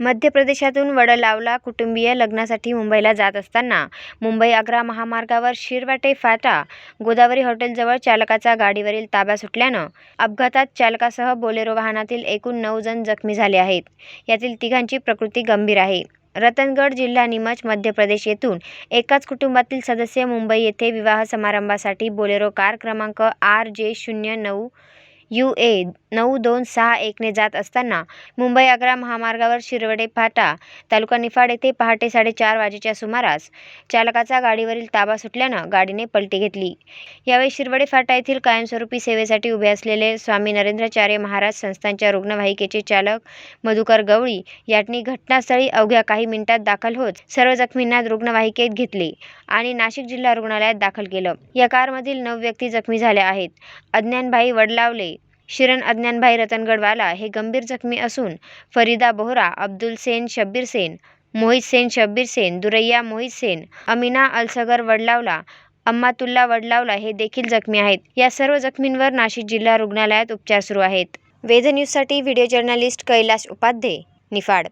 मध्य प्रदेशातून वडलावला कुटुंबीय लग्नासाठी मुंबईला जात असताना. मुंबई आग्रा महामार्गावर शिरवाटे फाटा गोदावरी हॉटेलजवळ चालकाचा गाडीवरील ताबा सुटल्यानं अपघातात चालकासह बोलेरो वाहनातील एकूण नऊ जण जखमी झाले आहेत. यातील तिघांची प्रकृती गंभीर आहे. रतनगड जिल्हा नीमच मध्य प्रदेश येथून एकाच कुटुंबातील सदस्य मुंबई येथे विवाह समारंभासाठी बोलेरो कार क्रमांक आर जे शून्य नऊ यू ए नऊ दोन सहा एकने जात असताना मुंबई आग्रा महामार्गावर शिरवडे फाटा तालुका निफाड येथे पहाटे साडेचार वाजेच्या सुमारास चालकाचा गाडीवरील ताबा सुटल्यानं गाडीने पलटी घेतली. यावेळी शिरवडे फाटा येथील कायमस्वरूपी सेवेसाठी उभे असलेले स्वामी नरेंद्राचार्य महाराज संस्थानच्या रुग्णवाहिकेचे चालक मधुकर गवळी यांनी घटनास्थळी अवघ्या काही मिनिटात दाखल होत सर्व जखमींना रुग्णवाहिकेत घेतले आणि नाशिक जिल्हा रुग्णालयात दाखल केलं. या कारमधील नऊ व्यक्ती जखमी झाल्या आहेत. अज्ञानभाई वडलावले शिरण अज्ञानभाई रतनगडवाला हे गंभीर जखमी असून फरीदा बोहरा अब्दुल सेन शब्बीर सेन मोहित सेन शब्बीर सेन दुरैया मोहित सेन अमिना अलसगर वडलावला अम्मातुल्ला वडलावला हे देखील जखमी आहेत. या सर्व जखमींवर नाशिक जिल्हा रुग्णालयात उपचार सुरू आहेत. वेद न्यूजसाठी व्हिडिओ जर्नलिस्ट कैलाश उपाध्ये निफाड.